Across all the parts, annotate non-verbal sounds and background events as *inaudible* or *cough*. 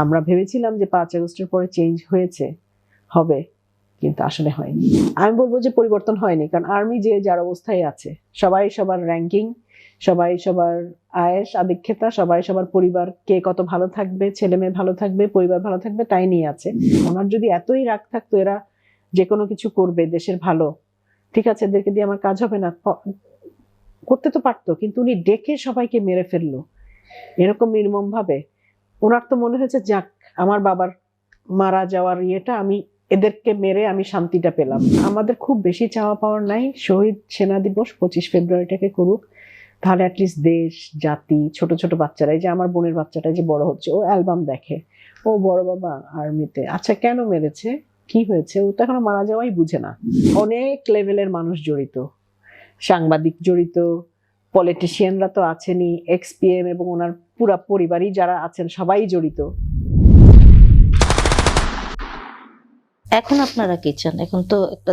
আমরা ভেবেছিলাম যে পাঁচ আগস্টের পরে চেঞ্জ হয়েছে, হবে, কিন্তু আসলে হয়নি। আমি বলব যে পরিবর্তন হয়নি, কারণ আর্মি যে যার অবস্থায় আছে, সবাই সবার র্যাঙ্কিং সবাই সবার আয়েস আধিক্ষেতা সবাই সবার পরিবার, কে কত ভালো থাকবে ছেলে মেয়ে ভালো থাকবে, পরিবার ভালো থাকবে, তাই নিয়ে আছে। ওনার যদি এতই রাগ থাকতো, এরা যে কোনো কিছু করবে, দেশের ভালো, ঠিক আছে, এদেরকে দিয়ে আমার কাজ হবে না করতে তো পারতো, কিন্তু উনি ডেকে সবাইকে মেরে ফেলল। এরকম নির্মম ভাবে ওনার তো মনে হয়েছে, যাক, আমার বাবার মারা যাওয়ার ইয়েটা আমি, এদেরকে মেরে আমি শান্তিটা পেলাম। আমাদের খুব বেশি চাওয়া পাওয়ার নাই। শহীদ সেনা দিবস পঁচিশ ফেব্রুয়ারিটাকে করুক। তাহলে অ্যাটলিস্ট দেশ, জাতি, ছোট ছোট বাচ্চারা যে আমার বোনের বাচ্চাটা যে বড় হচ্ছে, ও অ্যালবাম দেখে, ও বড় বাবা আর্মিতে। আচ্ছা কেন মেরেছে? কি হয়েছে? ও তো এখনও মারা যাওয়াই বুঝে না। অনেক লেভেলের মানুষ জড়িত। সাংবাদিক জড়িত পলিটিশিয়ানরা তো আছেনই এক্সপিএম এবং ওনার পুরা পরিবারই যারা আছেন সবাই জড়িত। এখন আপনারা কি চান? এখন তো একটা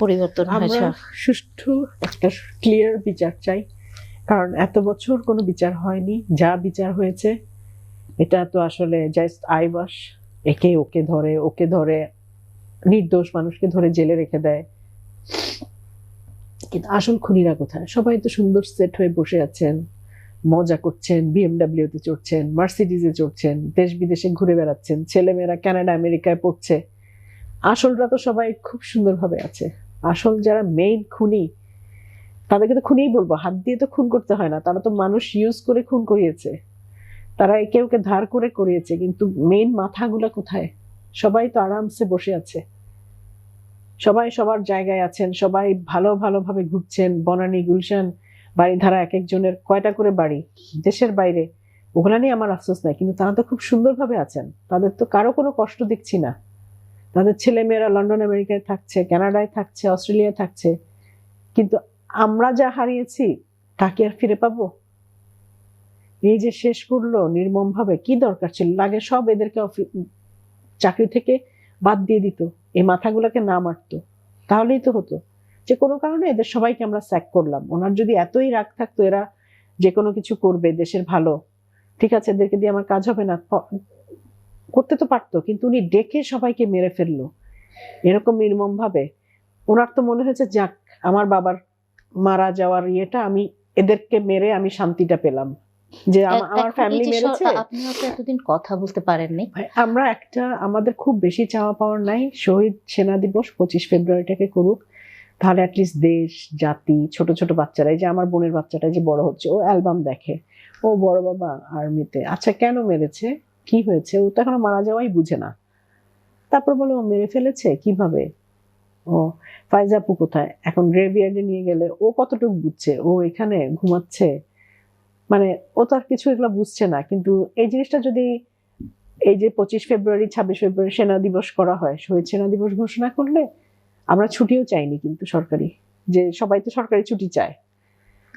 পরিবর্তন হয়েছে। সুষ্ঠু একটা ক্লিয়ার বিচার চাই কারণ এত বছর কোনো বিচার হয়নি যা বিচার হয়েছে এটা তো আসলে জাস্ট আইবাস একে ওকে ধরে ওকে ধরে নির্দোষ মানুষকে ধরে জেলে রেখে দেয়। কিন্তু আসল খুনিরা কোথায়? সবাই তো সুন্দর সেট হয়ে বসে আছেন। মজা করছেন বিএমডাব্লিউতে চড়ছেন মার্সিডিজে চড়ছেন দেশ বিদেশে ঘুরে বেড়াচ্ছেন, ছেলেমেয়েরা কানাডা আমেরিকায় পড়ছে। আসলরা তো সবাই খুব সুন্দরভাবে আছে। আসল যারা মেইন খুনি, তাদেরকে তো খুনিই বলব। হাত দিয়ে তো খুন করতে হয় না। তারা তো মানুষ ইউজ করে খুন করিয়েছে। তারা একে ওকে ধার করে করিয়েছে, কিন্তু মেইন মাথাগুলো কোথায়? সবাই তো আরামসে বসে আছে। সবাই সবার জায়গায় আছেন, সবাই ভালো ভালোভাবে ঘুরছেন, বনানী, গুলশান বাড়ি ধারা এক একজনের কয়টা করে বাড়ি? দেশের বাইরে। ওগুলা নিয়ে আমার আফসোস নাই, কিন্তু তারা তো খুব সুন্দরভাবে আছেন। তাদের তো কারও কোনো কষ্ট দেখছি না। তাদের ছেলে মেয়েরা লন্ডন, আমেরিকায় থাকছে, কানাডায় থাকছে, অস্ট্রেলিয়ায় থাকছে। কিন্তু আমরা যা হারিয়েছি তা কি আর ফিরে পাবো? এই যে শেষ করল নির্মমভাবে, কি দরকার ছিল? লাগে সব এদেরকে চাকরি থেকে বাদ দিয়ে দিত। এই মাথাগুলোকে না মারতো, তাহলেই তো হতো। যে কোনো কারণে এদের সবাইকে আমরা স্যাক করলাম। ওনার যদি এতই রাগ থাকতো, এরা যে কোনো কিছু করবে, দেশের ভালো, ঠিক আছে, এদেরকে দিয়ে আমার কাজ হবে না করতে তো পারতো, কিন্তু উনি ডেকে সবাইকে মেরে ফেলল। এরকম নির্মম ভাবে ওনার তো মনে হয়েছে, যাক, আমার বাবার মারা যাওয়ার ইয়েটা, আমি এদেরকে মেরে আমি শান্তিটা পেলাম। যে আমার ফ্যামিলি মেরেছে। আপনি হয়তো এতদিন কথা বলতে পারেননি। আমরা একটা আমাদের খুব বেশি চাওয়া পাওয়ার নাই। শহীদ সেনা দিবস পঁচিশ ফেব্রুয়ারিটাকে করুক। তাহলে অ্যাটলিস্ট দেশ জাতি ছোট ছোট বাচ্চারা যে আমার বোনের বাচ্চাটা যে বড় হচ্ছে ও অ্যালবাম দেখে। ও বড় বাবা আর্মিতে আচ্ছা কেন মেরেছে? কি হয়েছে? ও তো এখনও মারা যাওয়াই বুঝে না। তারপর বলে ও মেরে ফেলেছে? কীভাবে? ও ফাইজাপু কোথায়? এখন গ্রেভিয়ার্ডে নিয়ে গেলে ও কতটুকু বুঝছে? ও এখানে ঘুমাচ্ছে? মানে ও তো আর কিছু এগুলো বুঝছে না কিন্তু এই জিনিসটা যদি এই যে পঁচিশ ফেব্রুয়ারি ছাব্বিশ ফেব্রুয়ারি সেনা দিবস করা হয় শহীদ সেনা দিবস ঘোষণা করলে আমরা ছুটিও চাইনি কিন্তু সরকারি যে সবাই তো সরকারি ছুটি চায়।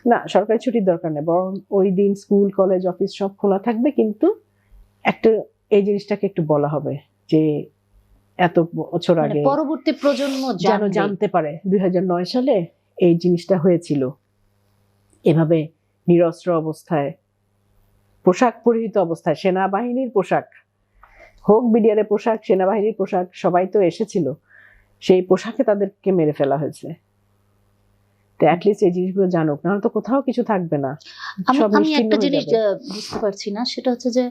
না সরকারি ছুটির দরকার নেই বরং ওই দিন স্কুল কলেজ অফিস সব খোলা থাকবে কিন্তু একটা এই জিনিসটাকে একটু বলা হবে যে এত বছর মানে আগে পরবর্তী প্রজন্ম যেন জানতে পারে দুই হাজার নয় সালে এই জিনিসটা হয়েছিল। এভাবে নিরস্ত্র অবস্থায় পোশাক পরিহিত অবস্থায় সেনাবাহিনীর পোশাক হোক বিডিআরের পোশাক সেনাবাহিনীর পোশাক সবাই তো এসেছিল সেই পোশাকে তাদেরকে মেরে ফেলা হয়েছে। তো অ্যাটলিস্ট এই জিনিসগুলো জানুক নাহলে তো কোথাও কিছু থাকবে না। আমি একটা জিনিস বুঝতে পারছি না সেটা হচ্ছে যে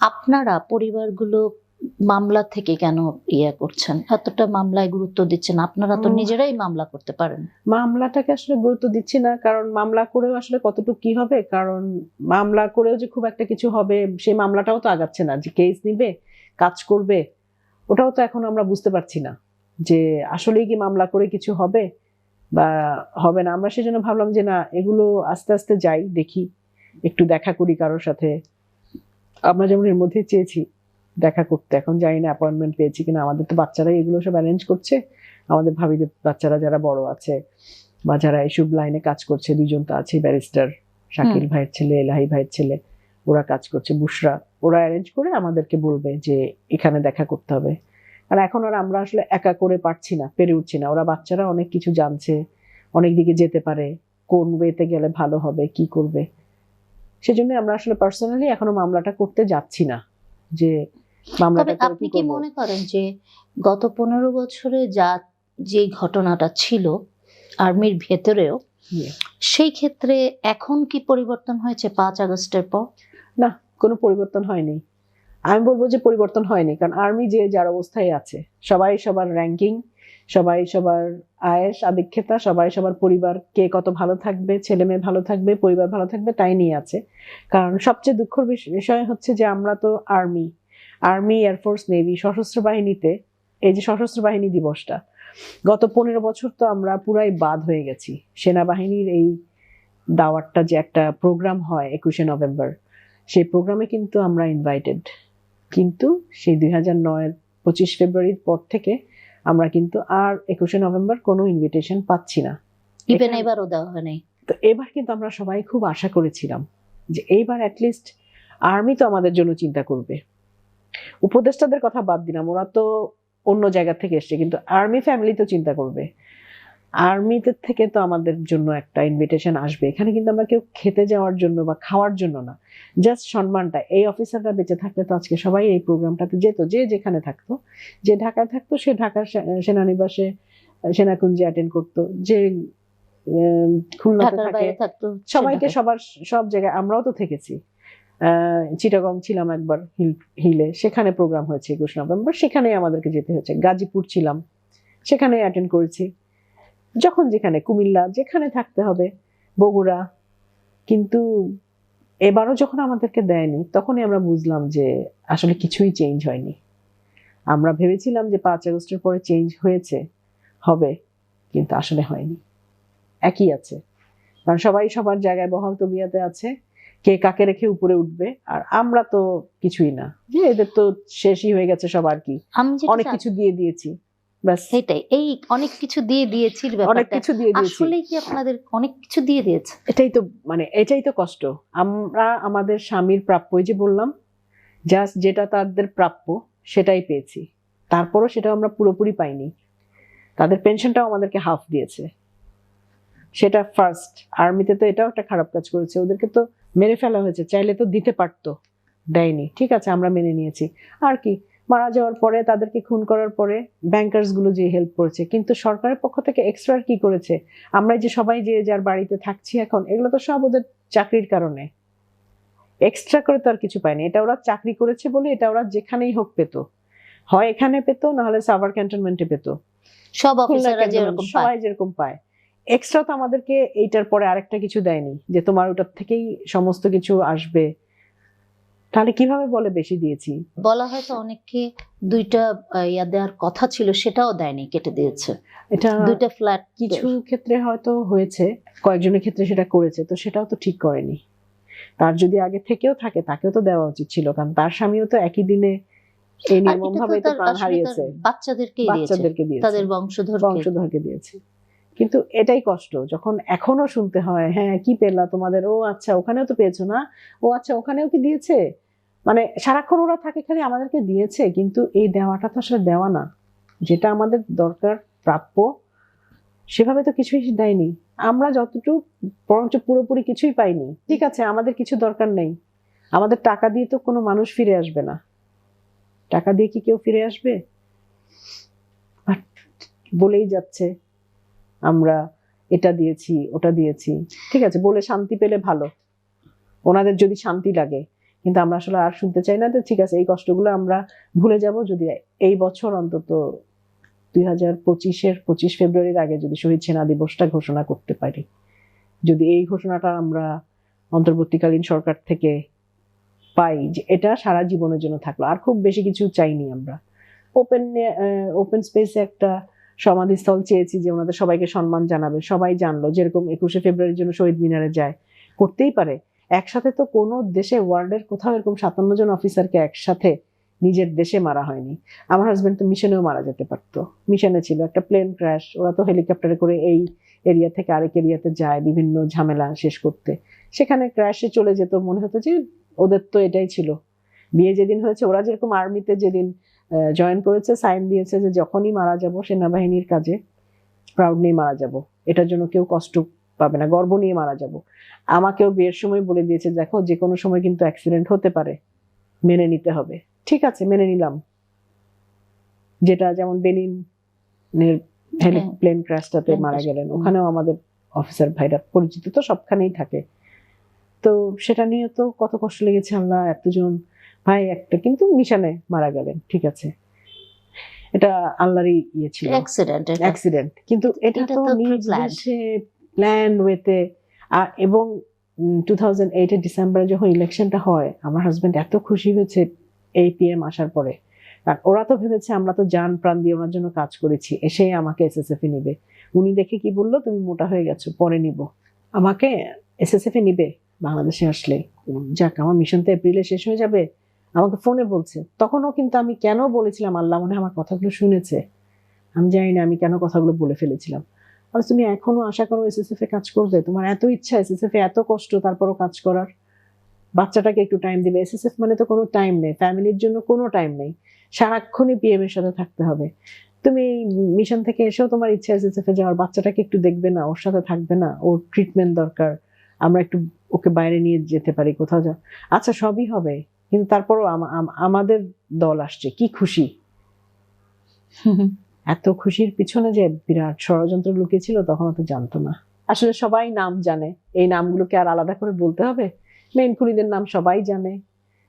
আপনারা পরিবারগুলো মামলা থেকে কেন ইয়ে করছেন? এতটা মামলায় গুরুত্ব দিচ্ছেন। আপনারা তো নিজেরাই মামলা করতে পারেন। মামলাটাকে আসলে গুরুত্ব দিচ্ছি না কারণ মামলা করেও আসলে কতটুকু কি হবে? কারণ মামলা করেও যে খুব একটা কিছু হবে সেই মামলাটাও তো আগাচ্ছে না। যে কেস নিবে কাজ করবে ওটাও তো এখন আমরা বুঝতে পারছি না। যে আসলেই কি মামলা করে কিছু হবে বা হবে না? আমরা সেজন্য ভাবলাম যে না এগুলো আস্তে আস্তে যাই দেখি। একটু দেখা করি কারোর সাথে। আমরা যেমন এর মধ্যে চেয়েছি। দেখা করতে। এখন জানি না অ্যাপয়েন্টমেন্ট পেয়েছি কিনা। আমাদের তো বাচ্চারাই এগুলো সব অ্যারেঞ্জ করছে। আমাদের ভাবিদের বাচ্চারা যারা বড় আছে বা যারা এইসব লাইনে কাজ করছে দুজন তো আছে ব্যারিস্টার শাকিল ভাইয়ের ছেলে এলাহি ভাইয়ের ছেলে ওরা কাজ করছে। বুশরা ওরা অ্যারেঞ্জ করে আমাদেরকে বলবে যে এখানে দেখা করতে হবে। আর এখন আর আমরা আসলে একা করে পারছি না পেরে উঠছি না। ওরা বাচ্চারা অনেক কিছু জানছে অনেক দিকে যেতে পারে কোন ওয়েতে গেলে ভালো হবে কি করবে। সেজন্য আমরা আসলে পার্সোনালি এখনও মামলাটা করতে যাচ্ছি না। যে তবে আপনি কি মনে করেন যে গত পনেরো বছরে যা যে ঘটনাটা ছিল আর্মির ভেতরেও সেই ক্ষেত্রে এখন কি পরিবর্তন হয়েছে পাঁচ আগস্টের পর? না কোনো পরিবর্তন হয়নি। আমি বলব যে পরিবর্তন হয়নি কারণ আর্মি যে যার অবস্থায় আছে সবাই সবার র্যাঙ্কিং সবাই সবার আয়েস আদিক্ষেতা সবাই সবার পরিবার কে কত ভালো থাকবে ছেলে মেয়ে ভালো থাকবে পরিবার ভালো থাকবে তাই নিয়ে আছে। কারণ সবচেয়ে দুঃখের বিষয় হচ্ছে যে আমরা তো আর্মি আর্মি এয়ারফোর্স নেভি সশস্ত্র বাহিনীতে এই যে সশস্ত্র বাহিনী দিবসটা গত পনেরো বছর তো আমরা পুরাই বাদ হয়ে গেছি। সেনাবাহিনীর এই দাওয়াতটা যে একটা প্রোগ্রাম হয় একুশে নভেম্বর সেই প্রোগ্রামে কিন্তু আমরা ইনভাইটেড কিন্তু সেই দুই হাজার নয়ের পঁচিশ ফেব্রুয়ারির পর থেকে আমরা কিন্তু আর একুশে নভেম্বর কোনো ইনভিটেশন পাচ্ছি না। ইভেন এবারও দেওয়া হয়নি তো এবার কিন্তু আমরা সবাই খুব আশা করেছিলাম যে এইবার অ্যাটলিস্ট আর্মি তো আমাদের জন্য চিন্তা করবে। উপদেষ্টাদের কথা বাদ দিলাম ওরা তো অন্য জায়গা থেকে এসছে কিন্তু আর্মি ফ্যামিলি তো চিন্তা করবে। আর্মিতে থেকে তো আমাদের জন্য একটা ইনভিটেশন আসবে। এখানে কিন্তু আমরা কেউ খেতে যাওয়ার জন্য বা খাওয়ার জন্য না জাস্ট সম্মানটা। এই অফিসাররা বেঁচে থাকলে তো আজকে সবাই এই প্রোগ্রামটাতে যেত যে যেখানে থাকতো যে ঢাকায় থাকতো সে ঢাকার সেনানিবাসে সেনাকুঞ্জে অ্যাটেন্ড করতো যে খুলনাতে থাকে সবাইকে সবার সব জায়গায় আমরাও তো থেকেছি। চিটাগং, ছিলাম একবার হিল হিলে। সেখানে প্রোগ্রাম হয়েছে একুশ নভেম্বর। সেখানে আমাদেরকে যেতে হয়েছে। গাজীপুর ছিলাম। সেখানে অ্যাটেন্ড করেছি। যখন যেখানে, কুমিল্লা, যেখানে থাকতে হবে, বগুড়া। কিন্তু এবারও যখন আমাদেরকে দেয়নি, তখনই আমরা বুঝলাম যে আসলে কিছুই চেঞ্জ হয়নি। আমরা ভেবেছিলাম যে পাঁচ আগস্টের পরে চেঞ্জ হয়েছে, হবে, কিন্তু আসলে হয়নি। একই আছে। কারণ সবাই সবার জায়গায় বহাল তবিয়াতে আছে। কে কাকে রেখে উপরে উঠবে? আর আমরা তো কিছুই না। যে এদের তো শেষই হয়ে গেছে সবার কি? অনেক কিছু দিয়ে দিয়েছি। সেটাই। এই অনেক কিছু দিয়ে দিয়েছি অনেক কিছু দিয়ে দিয়েছি। আসলে কি আপনাদের অনেক কিছু দিয়ে দিয়েছে? এটাই তো মানে এটাই তো কষ্ট। আমরা আমাদের স্বামীর প্রাপ্য যে বললাম জাস্ট যেটা তাদের প্রাপ্য সেটাই পেয়েছি। তারপরও সেটা আমরা পুরোপুরি পাইনি। তাদের পেনশনটাও আমাদেরকে হাফ দিয়েছে। সেটা ফার্স্ট আর্মিতে তো এটাও একটা খারাপ কাজ করেছে। ওদেরকে তো মেরে ফেলা হয়েছে চাইলে তো দিতে পারতো দেয়নি। ঠিক আছে আমরা মেনে নিয়েছি। আর কি মারা যাওয়ার পরে তাদেরকে খুন করার পরে ব্যাংকার্সগুলো যে হেল্প করেছে কিন্তু সরকারের পক্ষ থেকে এক্সট্রা কি করেছে? আমরা যে সবাই যে যার বাড়িতে থাকছি এখন এগুলো তো সব ওদের চাকরির কারণে। এক্সট্রা করে তো আর কিছু পায়নি। এটা ওরা চাকরি করেছে বলে এটা ওরা যেখানেই হোক পেতো। হয় এখানে পেতো না হলে সাভার ক্যান্টনমেন্টে পেতো। সব অফিসাররা যেরকম সবাই যেরকম পায়। এক্সট্রা তো আমাদেরকে এইটার পরে আরেকটা কিছু দেয়নি যে তোমার ওটার থেকেই সমস্ত কিছু আসবে। তাহলে কীভাবে বলে বেশি দিয়েছি? বলা হয়তো অনেককে দুইটা ইয়া দেওয়ার কথা ছিল সেটাও দেয়নি কেটে দিয়েছে। এটা দুইটা ফ্ল্যাট কিছু ক্ষেত্রে হয়তো হয়েছে কয়েকজনের ক্ষেত্রে সেটা করেছে তো সেটাও তো ঠিক করেনি। তার যদি আগে থেকেও থাকে তাকেও তো দেওয়া উচিত ছিল কারণ তার স্বামীও তো একই দিনে এই নির্মম ভাবে তো প্রাণ হারিয়েছে। বাচ্চাদেরকে দিয়েছে। তাদের বংশধর বংশধরকে দিয়েছে। কিন্তু এটাই কষ্ট, যখন এখনও শুনতে হয় হ্যাঁ কি পেলা তোমাদের? ও আচ্ছা ওখানেও তো পেয়েছ না? ও আচ্ছা ওখানেও কি দিয়েছে? মানে সারাক্ষণ ওরা থাকে খালি আমাদেরকে দিয়েছে, কিন্তু এই দেওয়াটা তো আসলে দেওয়া না। যেটা আমাদের দরকার, প্রাপ্য, সেভাবে তো কিছুই দেয়নি। আমরা যতটুকু, বরঞ্চ পুরোপুরি কিছুই পাইনি। ঠিক আছে, আমাদের কিছু দরকার নেই। আমাদের টাকা দিয়ে তো কোনো মানুষ ফিরে আসবে না। টাকা দিয়ে কি কেউ ফিরে আসবে? বলেই যাচ্ছে। আমরা এটা দিয়েছি, ওটা দিয়েছি। ঠিক আছে, বলে শান্তি পেলে ভালো। ওনাদের যদি শান্তি লাগে। কিন্তু আমরা আসলে আর শুনতে চাই না তো ঠিক আছে, এই কষ্টগুলো আমরা ভুলে যাব যদি এই বছর অন্তত দুই হাজার পঁচিশের, পঁচিশ ফেব্রুয়ারির আগে যদি শহীদ সেনা দিবসটা ঘোষণা করতে পারি। যদি এই ঘোষণাটা আমরা অন্তর্বর্তীকালীন সরকার থেকে পাই যে, এটা সারা জীবনের জন্য থাকল। আর খুব বেশি কিছু চাইনি আমরা। ওপেন ওপেন স্পেসে একটা সমাধিস্থল চেয়েছি যে ওনাদের সবাইকে সম্মান জানাবে। সবাই জানলো যেরকম একুশে ফেব্রুয়ারির জন্য শহীদ মিনারে যায়। করতেই পারে। একসাথে তো কোনো দেশে, ওয়ার্ল্ডের কোথাও এরকম সাতান্ন জন অফিসারকে একসাথে নিজের দেশে মারা হয়নি। আমার হাজবেন্ড তো মিশনেও মারা যেতে পারতো। মিশনে ছিল একটা প্লেন ক্র্যাশ ওরা তো হেলিকপ্টারে করে এই এরিয়া থেকে আরেক এরিয়াতে যায় বিভিন্ন ঝামেলা শেষ করতে। সেখানে ক্র্যাশে চলে যেত। মনে হতো যে ওদের তো এটাই ছিল। বিয়ে যেদিন হয়েছে, ওরা যেরকম আর্মিতে যেদিন জয়েন করেছে সাইন দিয়েছে যে যখনই মারা যাব সেনাবাহিনীর কাজে প্রাউড নিয়ে মারা যাব। এটার জন্য কেউ কষ্ট পাবে না গর্ব নিয়ে মারা যাব। আমাকেও বিয়ের সময় বলে দিয়েছে দেখো যে কোনো সময় কিন্তু অ্যাক্সিডেন্ট হতে পারে মেনে নিতে হবে। ঠিক আছে মেনে নিলাম। যেটা যেমন বেনিনের প্লেন ক্র্যাশটাতে মারা গেলেন ওখানেও আমাদের অফিসার ভাইরা পরিচিত তো সবখানেই থাকে। তো সেটা নিয়ে তো কত কষ্ট লেগেছে আল্লাহ এতজন ভাই একটা কিন্তু মিশনে মারা গেলেন ঠিক আছে। এটা আল্লাহরই ইয়ে ছিল। অ্যাক্সিডেন্ট অ্যাক্সিডেন্ট কিন্তু এটা তো নিজ প্ল্যান ওয়েতে এবং টু থাউজেন্ড এইটের ডিসেম্বরে যখন ইলেকশনটা হয় আমার হাজবেন্ড এত খুশি হয়েছে এই পিএম আসার পরে। কারণ ওরা তো ভেবেছে আমরা তো জান প্রাণ দিয়ে ওনার জন্য কাজ করেছি এসেই আমাকে এসএসএফ নিবে। উনি দেখে কি বলল তুমি মোটা হয়ে গেছো পরে নিব। আমাকে এসএসএফ নিবে বাংলাদেশে আসলে যাক আমার মিশন তো এপ্রিলে শেষ হয়ে যাবে। আমাকে ফোনে বলছে। তখনও কিন্তু আমি কেন বলেছিলাম, আল্লাহ মনে আমার কথাগুলো শুনেছে। আমি জানি না আমি কেন কথাগুলো বলে ফেলেছিলাম। আর, তুমি এখনও আশা করো এসএসএফ এ কাজ করবে? তোমার এত ইচ্ছা এসএসএফ এ এত কষ্ট, তারপরও কাজ করার। বাচ্চাটাকে একটু টাইম দিবে। এসএসএফ মানে তো কোনো টাইম নেই। ফ্যামিলির জন্য কোনো টাইম নেই। সারাক্ষণই পিএম এর সাথে থাকতে হবে। তুমি মিশন থেকে এসেও তোমার ইচ্ছা এসএসএফ এ যাওয়ার। বাচ্চাটাকে একটু দেখবে না, ওর সাথে থাকবে না। ওর ট্রিটমেন্ট দরকার। আমরা একটু ওকে বাইরে নিয়ে যেতে পারি কোথাও যা। আচ্ছা সবই হবে। কিন্তু তারপরও আম- আম- আমাদের দল আসছে কি খুশি। *laughs* এত খুশির পিছনে যে বিরাট ষড়যন্ত্র লুকিয়েছিল তখন তো জানতো না। আসলে সবাই নাম জানে এই নামগুলোকে আর আলাদা করে বলতে হবে? মেন খুনিদের নাম সবাই জানে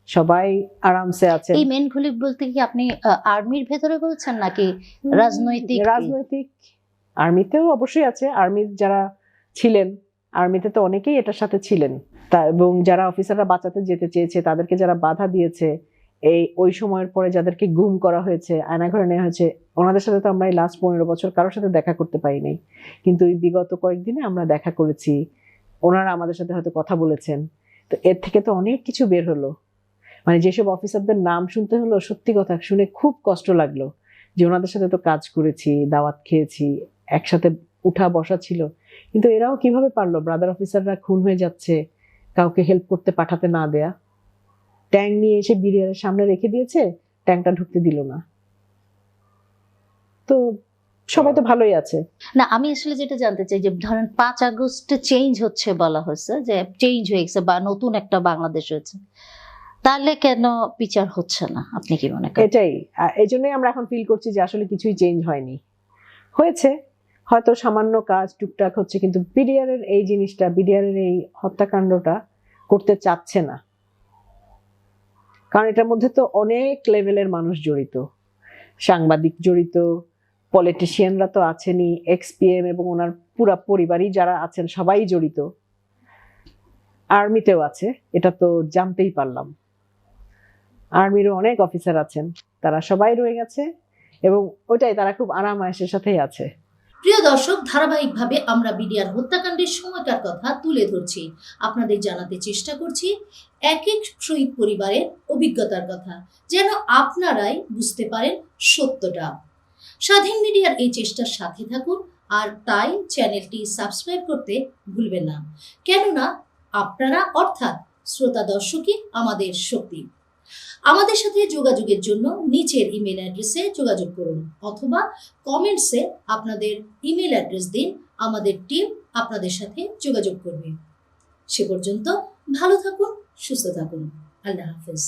সবাই আরামসে আছে। এই মেন খুলি বলতে কি আপনি আর্মির ভেতরে বলছেন নাকি রাজনৈতিক? রাজনৈতিক। আর্মিতেও অবশ্যই আছে আর্মির যারা ছিলেন আর্মিতে তো অনেকেই এটার সাথে ছিলেন। তা এবং যারা অফিসাররা বাঁচাতে যেতে চেয়েছে, তাদেরকে যারা বাধা দিয়েছে, এই, ওই সময়ের পরে যাদেরকে গুম করা হয়েছে আয়নাঘরে নেওয়া হয়েছে, ওনাদের সাথে তো আমরা এই লাস্ট পনেরো বছর কারোর সাথে দেখা করতে পারি নাই। কিন্তু এই বিগত কয়েকদিনে আমরা দেখা করেছি, ওনারা আমাদের সাথে হয়তো কথা বলেছেন। তো এর থেকে তো অনেক কিছু বের হলো। মানে যেসব অফিসারদের নাম শুনতে হলো, সত্যি কথা শুনে খুব কষ্ট লাগল যে ওনাদের সাথে তো কাজ করেছি, দাওয়াত খেয়েছি, একসাথে উঠা বসা ছিল। কিন্তু এরাও কীভাবে পারল? ব্রাদার অফিসাররা খুন হয়ে যাচ্ছে কাউকে হেল্প করতে পাঠাতে না দেয়া। ট্যাঙ্ক নিয়ে এসে বিরিয়ারের সামনে রেখে দিয়েছে ট্যাঙ্কটা ঢুকতে দিল না। তো সবাই তো ভালোই আছে। না আমি আসলে যেটা জানতে চাই যে ধরেন পাঁচ আগস্টে চেঞ্জ হচ্ছে বলা হয়েছে যে চেঞ্জ হয়ে গেছে বা নতুন একটা বাংলাদেশ হয়েছে তাহলে কেন বিচার হচ্ছে না? আপনি কি মনে করেন? এটাই এই জন্যই আমরা এখন ফিল করছি যে আসলে কিছুই চেঞ্জ হয়নি। হয়েছে হয়তো সামান্য কাজ, টুকটাক হচ্ছে, কিন্তু বিডিআর এর এই জিনিসটা বিডিআর এর এই হত্যাকাণ্ডটা করতে চাচ্ছে না। কারণ এটার মধ্যে তো অনেক লেভেলের মানুষ জড়িত। সাংবাদিক জড়িত, পলিটিশিয়ানরা তো আছেনই এক্সপিএম এবং ওনার পুরা পরিবারই যারা আছেন, সবাই জড়িত। আর্মিতেও আছে, এটা তো জানতেই পারলাম। আর্মিরও অনেক অফিসার আছেন, তারা সবাই রয়ে গেছে এবং ওটাই তারা খুব আরাম আয়েসের সাথেই আছে। প্রিয় দর্শক, ধারাবাহিকভাবে আমরা বিডিআর হত্যাকাণ্ডের সময়কার কথা তুলে ধরছি। আপনাদের জানাতে চেষ্টা করছি এক এক শহীদ পরিবারের অভিজ্ঞতার কথা, যেন আপনারাই বুঝতে পারেন সত্যটা। স্বাধীন মিডিয়ার এই চেষ্টার সাথে থাকুন, আর তাই চ্যানেলটি সাবস্ক্রাইব করতে ভুলবেন না। কেননা, আপনারা অর্থাৎ শ্রোতা দর্শকই আমাদের শক্তি। আমাদের সাথে যোগাযোগের জন্য নিচের ইমেল অ্যাড্রেসে যোগাযোগ করুন অথবা কমেন্টসে আপনাদের ইমেল অ্যাড্রেস দিন আমাদের টিম আপনাদের সাথে যোগাযোগ করবে। সে পর্যন্ত ভালো থাকুন, সুস্থ থাকুন। আল্লাহ হাফেজ।